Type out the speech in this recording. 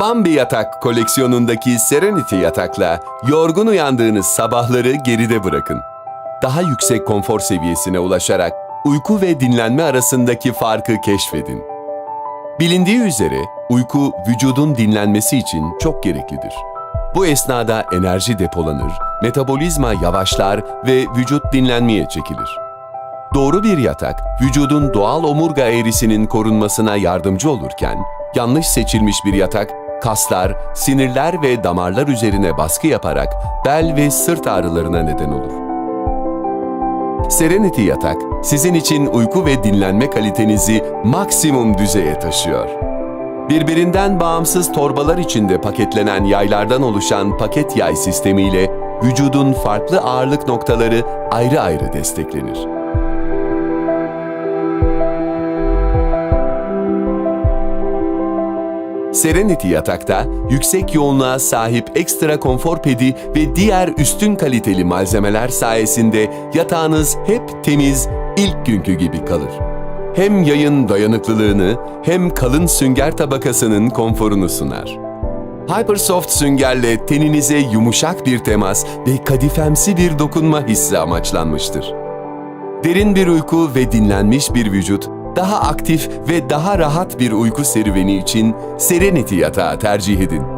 Bambi yatak koleksiyonundaki Serenity yatakla yorgun uyandığınız sabahları geride bırakın. Daha yüksek konfor seviyesine ulaşarak uyku ve dinlenme arasındaki farkı keşfedin. Bilindiği üzere uyku vücudun dinlenmesi için çok gereklidir. Bu esnada enerji depolanır, metabolizma yavaşlar ve vücut dinlenmeye çekilir. Doğru bir yatak, vücudun doğal omurga eğrisinin korunmasına yardımcı olurken, yanlış seçilmiş bir yatak, kaslar, sinirler ve damarlar üzerine baskı yaparak bel ve sırt ağrılarına neden olur. Serenity yatak, sizin için uyku ve dinlenme kalitenizi maksimum düzeye taşıyor. Birbirinden bağımsız torbalar içinde paketlenen yaylardan oluşan paket yay sistemiyle vücudun farklı ağırlık noktaları ayrı ayrı desteklenir. Serenity yatakta yüksek yoğunluğa sahip ekstra konfor pedi ve diğer üstün kaliteli malzemeler sayesinde yatağınız hep temiz, ilk günkü gibi kalır. Hem yayın dayanıklılığını hem kalın sünger tabakasının konforunu sunar. Hypersoft süngerle teninize yumuşak bir temas ve kadifemsi bir dokunma hissi amaçlanmıştır. Derin bir uyku ve dinlenmiş bir vücut, daha aktif ve daha rahat bir uyku serüveni için Serenity yatağı tercih edin.